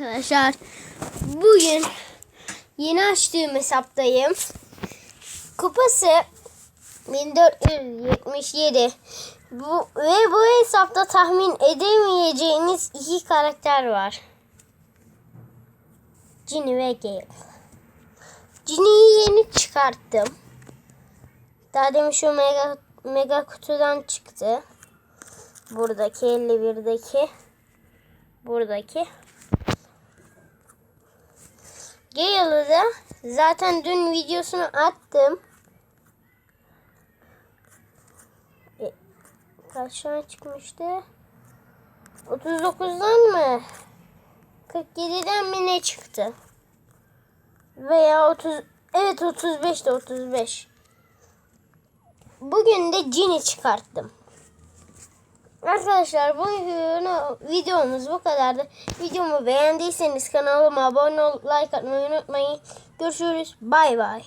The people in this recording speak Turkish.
Arkadaşlar bugün yeni açtığım hesaptayım. Kupası 1477. Bu, ve bu hesapta tahmin edemeyeceğiniz iki karakter var. Ginny ve Gale. Ginny'yi yeni çıkarttım. Daha demin şu mega, mega kutudan çıktı. Buradaki 51'deki. Buradaki. Gale'ı da zaten dün videosunu attım. E, kaç tane çıkmıştı? 39'dan mı? 47'den mi ne çıktı? Veya 30 evet 35 de 35. Bugün de Ginny çıkarttım. Arkadaşlar bu videomuz bu kadardı. Videomu beğendiyseniz kanalıma abone olup like atmayı unutmayın. Görüşürüz. Bay bay.